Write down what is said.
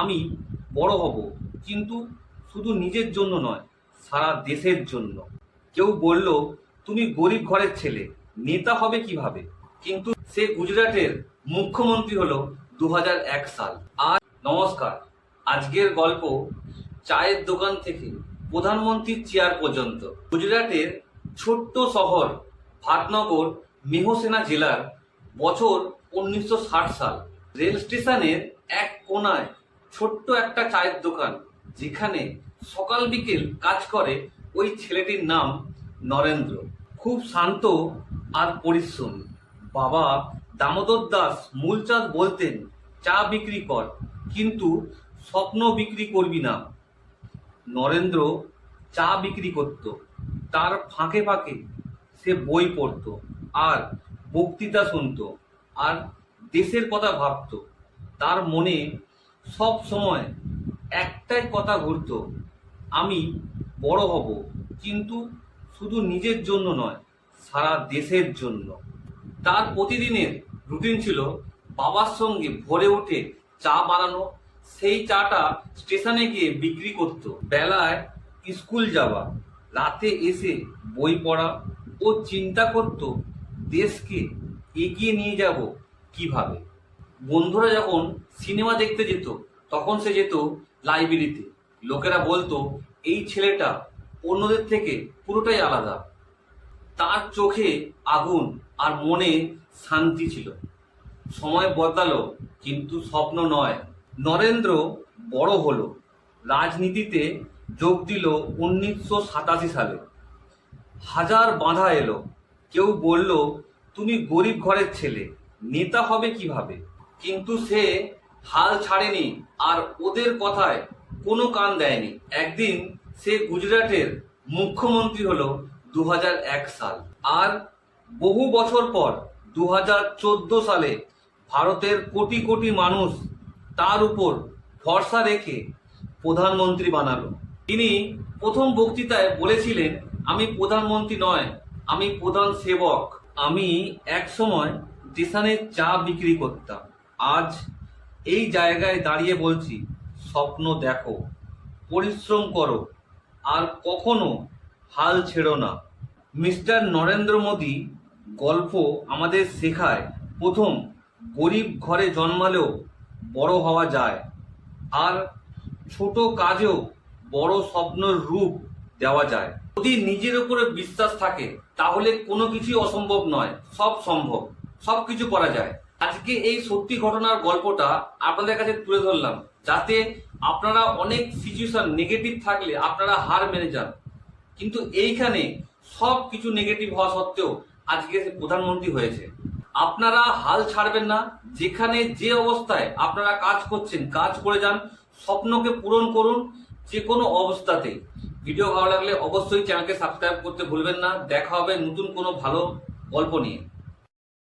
আমি বড় হব, কিন্তু শুধু নিজের জন্য নয়, সারা দেশের জন্য। কেউ বলল, তুমি গরিব ঘরের ছেলে, নেতা হবে কীভাবে? কিন্তু সে গুজরাটের মুখ্যমন্ত্রী হলো দু হাজার এক সাল। আর নমস্কার, আজকের গল্প চায়ের দোকান থেকে প্রধানমন্ত্রীর চেয়ার পর্যন্ত। গুজরাটের ছোট্ট শহর ভাটনগর মেহসেনা জেলার বছর উনিশশো ষাট সাল। রেল স্টেশনের এক কোনায় ছোট্ট একটা চায়ের দোকান যেখানে সকাল বিকেল কাজ করে ওই ছেলেটির নাম নরেন্দ্র। খুব শান্ত আর পরিশ্রমী। বাবা দামোদর দাস মূলচাঁদ বলতেন, চা বিক্রি কর, কিন্তু স্বপ্ন বিক্রি করবি না। নরেন্দ্র চা বিক্রি করত। তার ফাঁকে ফাঁকে সে বই পড়তো আর বক্তৃতা শুনতো আর দেশের কথা ভাবতো। তার মনে সব সময় একটাই কথা ঘুরত, আমি বড় হব, কিন্তু শুধু নিজের জন্য নয়, সারা দেশের জন্য। তার প্রতিদিনের রুটিন ছিল বাবার সঙ্গে ভোরে উঠে চা বানানো, সেই চাটা স্টেশনে গিয়ে বিক্রি করত। বেলায় স্কুল যাওয়া, রাতে এসে বই পড়া ও চিন্তা করত, দেশকে এগিয়ে নিয়ে যাব কীভাবে? বন্ধুরা যখন সিনেমা দেখতে যেত, তখন সে যেত লাইব্রেরিতে লোকেরা বলতো, এই ছেলেটা অন্যদের থেকে পুরোটাই আলাদা। তার চোখে আগুন আর মনে শান্তি ছিল। সময় বদলালো, কিন্তু স্বপ্ন নয়। নরেন্দ্র বড় হলো। রাজনীতিতে যোগ দিল উনিশশো সাতাশি সালে। হাজার বাধা এলো। কেউ বলল, তুমি গরিব ঘরের ছেলে, নেতা হবে কীভাবে? কিন্তু সে হাল ছাড়েনি আর ওদের কথায় কোনো কান দেয়নি। একদিন সে গুজরাটের মুখ্যমন্ত্রী হলো দু হাজার এক সাল। আর বহু বছর পর দু হাজার চোদ্দ সালে ভারতের কোটি কোটি মানুষ তার উপর ভরসা রেখে প্রধানমন্ত্রী বানালো। তিনি প্রথম বক্তৃতায় বলেছিলেন, আমি প্রধানমন্ত্রী নয়, আমি প্রধান সেবক। আমি এক সময় স্টেশনে চা বিক্রি করতাম। আজ এই জায়গায় দাঁড়িয়ে বলছি, স্বপ্ন দেখো, পরিশ্রম করো, আর কখনো হাল ছেড়ো না। মিস্টার নরেন্দ্র মোদী গল্প আমাদের শেখায়, প্রথম গরিব ঘরে জন্মালেও বড় হওয়া যায়, আর ছোট কাজেও বড় স্বপ্নের রূপ দেওয়া যায়। যদি নিজের উপরে বিশ্বাস থাকে, তাহলে কোনো কিছুই অসম্ভব নয়, সব সম্ভব, সব কিছু করা যায়। আজকে এই সত্যি ঘটনার গল্পটা আপনাদের কাছে তুলে ধরলাম, যাতে আপনারা অনেক সিচুয়েশন নেগেটিভ থাকলে আপনারা হার মেনে যান। কিন্তু এইখানে সব কিছু নেগেটিভ হওয়া সত্ত্বেও আজকে সে প্রধানমন্ত্রী হয়েছে। আপনারা হাল ছাড়বেন না, যেখানে যে অবস্থায় আপনারা কাজ করছেন, কাজ করে যান, স্বপ্নকে পূরণ করুন যে কোনো অবস্থাতে। ভিডিও ভালো লাগলে অবশ্যই চ্যানেলকে সাবস্ক্রাইব করতে ভুলবেন না। দেখা হবে নতুন কোনো ভালো গল্প নিয়ে।